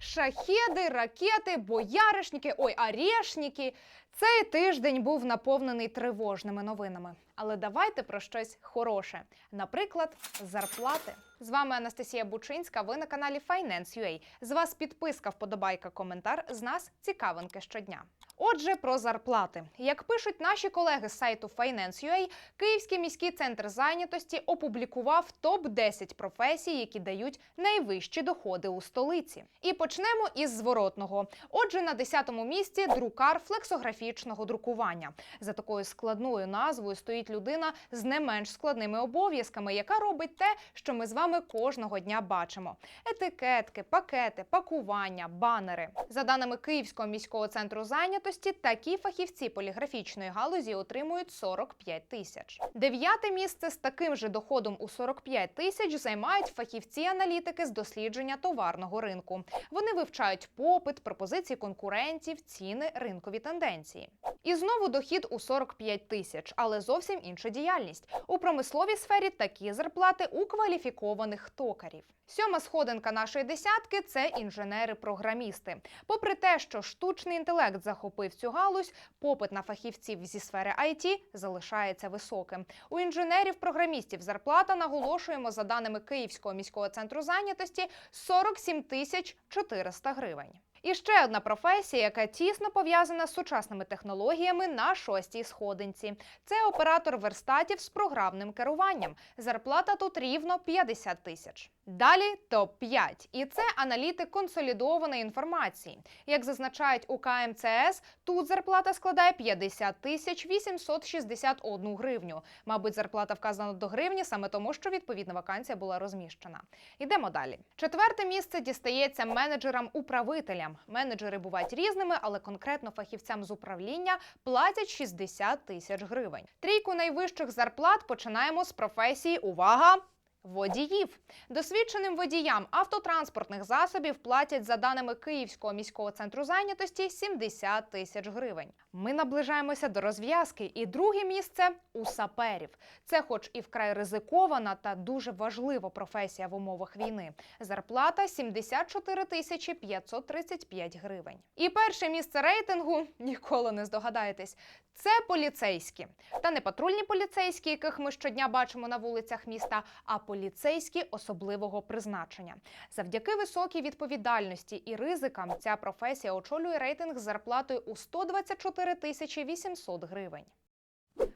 Шахеди, ракети, бояришники, ой, арешники. Цей тиждень був наповнений тривожними новинами. Але давайте про щось хороше. Наприклад, зарплати. З вами Анастасія Бучинська. Ви на каналі Finance.ua. З вас підписка, вподобайка, коментар. З нас цікавинки щодня. Отже, про зарплати. Як пишуть наші колеги з сайту Finance.ua, Київський міський центр зайнятості опублікував топ 10 професій, які дають найвищі доходи у столиці. І почнемо із зворотного. Отже, на 10-му місці друкар флексографічного друкування. За такою складною назвою стоїть людина з не менш складними обов'язками, яка робить те, що ми з вами кожного дня бачимо: етикетки, пакети, пакування, банери. За даними Київського міського центру зайнятості, такі фахівці поліграфічної галузі отримують 45 тисяч. Дев'яте місце з таким же доходом у 45 тисяч займають фахівці-аналітики з дослідження товарного ринку. Вони вивчають попит, пропозиції конкурентів, ціни, ринкові тенденції. І знову дохід у 45 тисяч, але зовсім інша діяльність. У промисловій сфері такі зарплати у кваліфікованих токарів. Сьома сходинка нашої десятки це інженери-програмісти. Попри те, що штучний інтелект захопив цю галузь, попит на фахівців зі сфери IT залишається високим. У інженерів-програмістів зарплата наголошуємо за даними Київського міського центру зайнятості 47 тисяч 400 гривень. І ще одна професія, яка тісно пов'язана з сучасними технологіями на шостій сходинці. Це оператор верстатів з програмним керуванням. Зарплата тут рівно 50 тисяч. Далі топ 5 і це аналітик консолідованої інформації. Як зазначають у КМЦС, тут зарплата складає 50 тисяч 861 гривню. Мабуть, зарплата вказана до гривні саме тому, що відповідна вакансія була розміщена. Йдемо далі. Четверте місце дістається менеджерам-управителям. Менеджери бувають різними, але конкретно фахівцям з управління платять 60 тисяч гривень. Трійку найвищих зарплат починаємо з професії увага. Водіїв досвідченим водіям автотранспортних засобів платять за даними Київського міського центру зайнятості 70 тисяч гривень. Ми наближаємося до розв'язки, і друге місце у саперів. Це, хоч і вкрай ризикована та дуже важлива професія в умовах війни. Зарплата 74 тисячі 535 гривень. І перше місце рейтингу ніколи не здогадаєтесь. Це поліцейські, та не патрульні поліцейські, яких ми щодня бачимо на вулицях міста, а поліцейські особливого призначення. Завдяки високій відповідальності і ризикам ця професія очолює рейтинг з зарплатою у 124 тисячі 800 гривень.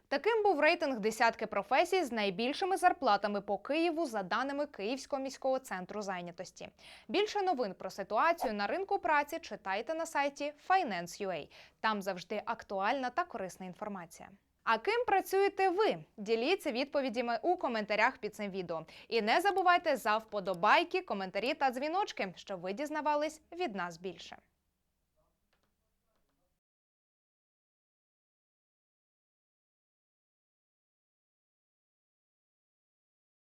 Таким був рейтинг десятки професій з найбільшими зарплатами по Києву за даними Київського міського центру зайнятості. Більше новин про ситуацію на ринку праці читайте на сайті Finance.ua. Там завжди актуальна та корисна інформація. А ким працюєте ви? Діліться відповідями у коментарях під цим відео. І не забувайте за вподобайки, коментарі та дзвіночки, щоб ви дізнавались від нас більше.